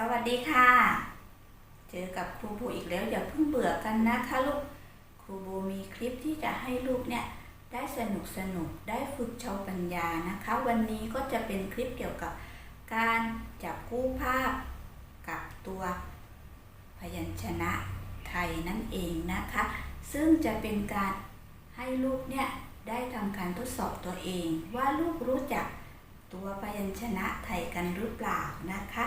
สวัสดีค่ะ เจอกับครูโบอีกแล้วอย่าเพิ่งเบื่อกันนะคะลูก ครูโบมีคลิปที่จะให้ลูกเนี่ยได้สนุกสนุกได้ฝึกโชว์ปัญญานะคะ วันนี้ก็จะเป็นคลิปเกี่ยวกับการจับคู่ภาพกับตัวพยัญชนะไทยนั่นเองนะคะ ซึ่งจะเป็นการให้ลูกเนี่ยได้ทำการทดสอบตัวเอง ว่าลูกรู้จักตัวพยัญชนะไทยกันหรือเปล่านะคะ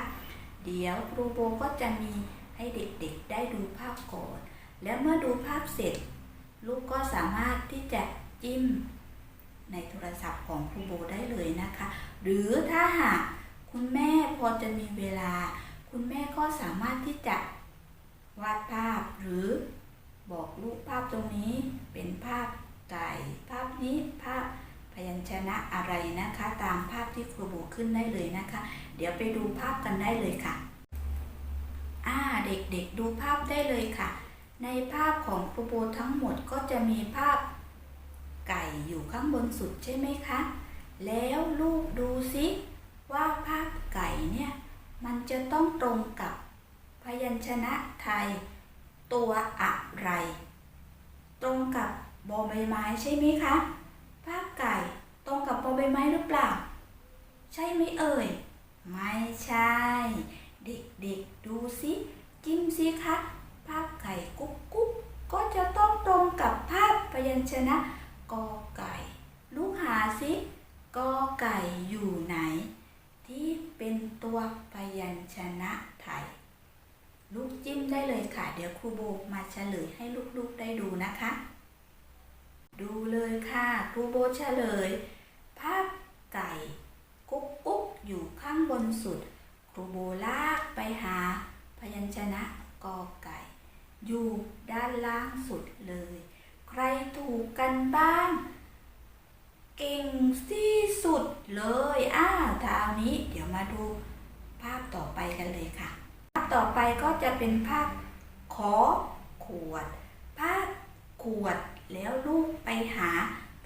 เดี๋ยวครูโบก็จะมีให้เด็กๆได้ดูภาพก่อน แล้วเมื่อดูภาพเสร็จ ลูกก็สามารถที่จะจิ้มในโทรศัพท์ของครูโบได้เลยนะคะ หรือถ้าหากคุณแม่พอจะมีเวลา คุณแม่ก็สามารถที่จะวาดภาพหรือบอกลูกภาพตรงนี้เป็นภาพไก่ ภาพนี้ภาพ ยัญชนะอะไรนะคะ ตามภาพที่ครูโบขึ้นได้เลยนะคะ เดี๋ยวไปดูภาพกันได้เลยค่ะอ่าเด็กๆดูภาพได้เลยค่ะ ในภาพของครูโบทั้งหมดก็จะมีภาพไก่อยู่ข้างบนสุดใช่ไหมคะ แล้วลูกดูซิว่าภาพไก่เนี่ยมันจะต้องตรงกับพยัญชนะไทย ตัวอะไร ตรงกับบอใบไม้ใช่ไหมคะ ไก่ตรงกับบอใบไม้หรือเปล่า ใช่ไหมเอ่ย ไม่ใช่ เด็กๆดูสิจิ้มสิคะภาพไก่กุ๊กกุ๊กก็จะต้องตรงกับภาพพยัญชนะกอไก่ ลูกหาสิกอไก่อยู่ไหน ที่เป็นตัวพยัญชนะไทย ลูกจิ้มได้เลยค่ะ เดี๋ยวครูโบมาเฉลยให้ลูกๆได้ดูนะคะ ดูเลยค่ะครูโบเฉลย ภาพไก่ กุ๊กกุ๊กอยู่ข้างบนสุด ครูโบลากไปหา พยัญชนะกอไก่ อยู่ด้านล่างสุดเลย ใครถูกกันบ้าง เก่งที่สุดเลยอ้าวคราวนี้เดี๋ยวมาดูภาพต่อไปกันเลยค่ะ ภาพต่อไปก็จะเป็นภาพขอขวด ภาพขวด แล้วลูกไปหา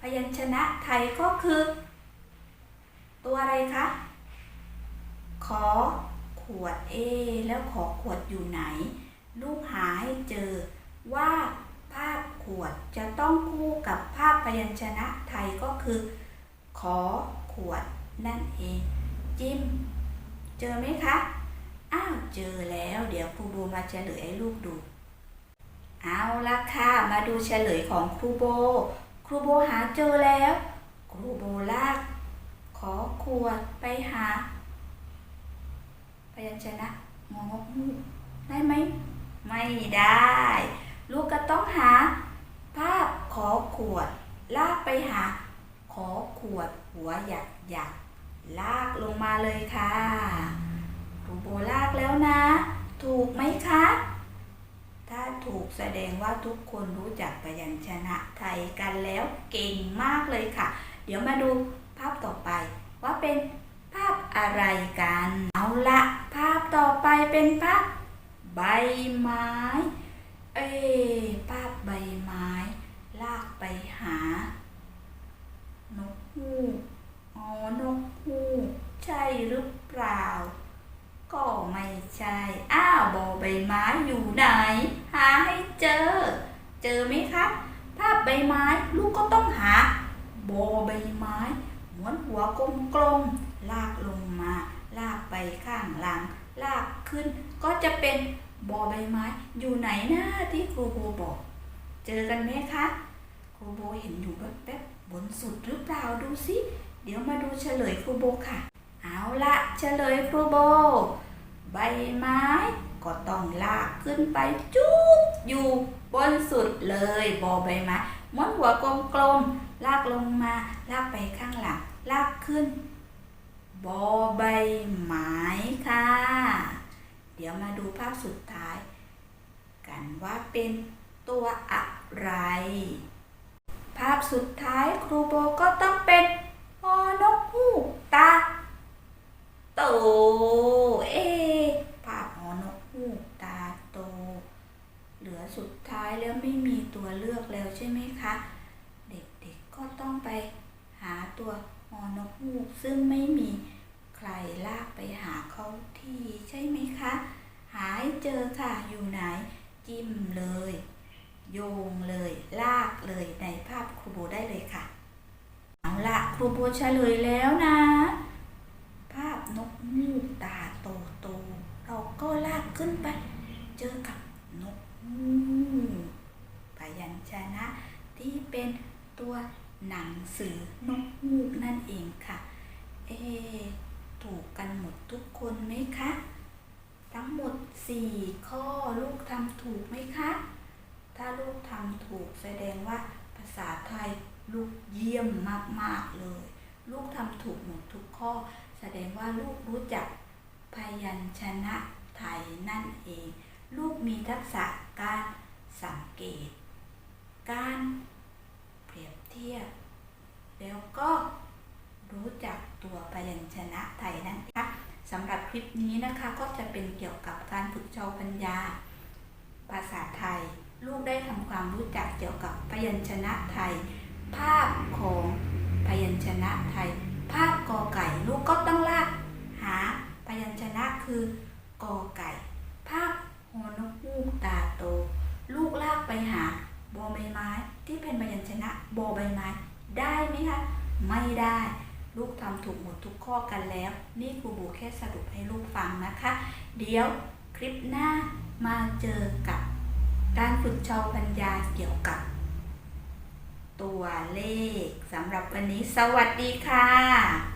พยัญชนะไทยก็คือ ตัวอะไรคะ ขอขวด A แล้วขอขวดอยู่ไหน ลูกหาให้เจอว่าภาพขวดจะต้องคู่กับภาพพยัญชนะไทยก็คือ ขอขวดนั่นเอง จิ้ม เจอไหมคะ อ้าว เจอแล้ว เดี๋ยวครูโบมาเฉลยให้ลูกดู เอาละค่ะ มาดูเฉลยของครูโบ ครูโบหาเจอแล้ว ครูโบลาก ขอขวดไปหาพยัญชนะงองกมูได้ไหม ไม่ได้ ลูกก็ต้องหา ภาพขอขวด ลากไปหา ขอขวดหัวหยักหยักลากลงมาเลยค่ะครูโบลากแล้วนะ ถูกไหมคะ ถ้าถูกแสดงว่าทุกคนรู้จักพยัญชนะไทยกันแล้วเก่งมากเลยค่ะ เดี๋ยวมาดูภาพต่อไปว่าเป็นภาพอะไรกัน เอาละภาพต่อไปเป็นภาพใบไม้ เอ้ภาพใบไม้ ลากไปหา นกฮูกอ๋อนกฮูกใช่หรือเปล่า ก็ไม่ใช่ อ้าวบอใบไม้อยู่ไหน หาให้เจอ เจอไหมครับภาพใบไม้ลูกก็ต้องหาบอใบไม้ม้วนหัวกลมๆลากลงมา ลากไปข้างหลัง ลากขึ้น ก็จะเป็นบอใบไม้อยู่ไหนนะที่ครูโบบอก เจอกันไหมคะครูโบเห็นอยู่แบบแบบๆบนสุดหรือเปล่าดูสิเดี๋ยวมาดูเฉลยครูโบค่ะ เอาละเฉลยครูโบ ใบไม้ก็ต้องลากขึ้นไปจุ๊บอยู่บนสุดเลยบอใบไม้ม้วนหัวกลมๆลากลงมา ลากไปข้างหลัง ลากขึ้น บอใบไม้ค่ะ เดี๋ยวมาดูภาพสุดท้าย กันว่าเป็นตัวอะไร ภาพสุดท้ายครูโบก็ต้องเป็นฮอนกฮูกตาโตเอ เหลือสุดท้ายแล้วไม่มีตัวเลือกแล้วใช่ไหมคะ เด็กๆก็ต้องไปหาตัวฮอนกฮูกซึ่งไม่มีใครลากไปหาเขาทีใช่ไหมคะ หาใเจอค่ะอยู่ไหนจิ้มเลย โยงเลย ลากเลยในภาพครูโบได้เลยค่ะ เอาละครูโบเฉลยแล้วนะ ภาพนกมูกตาโตโตเราก็ลากขึ้นไป เจอกับ เอ ถูกกันหมดทุกคนไหมคะ ทั้งหมด 4 ข้อลูกทำถูกไหมคะ ถ้าลูกทำถูกแสดงว่าภาษาไทยลูกเยี่ยมมากๆเลย ลูกทำถูกหมดทุกข้อ แสดงว่าลูกรู้จักพยัญชนะไทยนั่นเอง ลูกมีทักษะการสังเกต การเปรียบเทียบ แล้วก็รู้จักตัวพยัญชนะไทยนั่นเองค่ะสำหรับค ลิปนี้นะคะก็จะเป็นเกี่ยวกับการฝึกเชาวปัญญา ภาษาไทย ลูกได้ทำความรู้จักเกี่ยวกับพยัญชนะไทย ภาพของพยัญชนะไทย ภาพกอไก่ลูกก็ต้องลากหาพยัญชนะคือกอไก่ ภาพหอนกฮูกตาโต ลูกลากไปหาบอใบไม้ที่เป็นพยัญชนะบอใบไม้ ได้ไหมคะไม่ได้ ลูกทำถูกหมดทุกข้อกันแล้ว นี่ครูบูแค่สรุปให้ลูกฟังนะคะ เดี๋ยวคลิปหน้ามาเจอกับการฝึกชาวปัญญาเกี่ยวกับ ตัวเลขสำหรับวันนี้สวัสดีค่ะ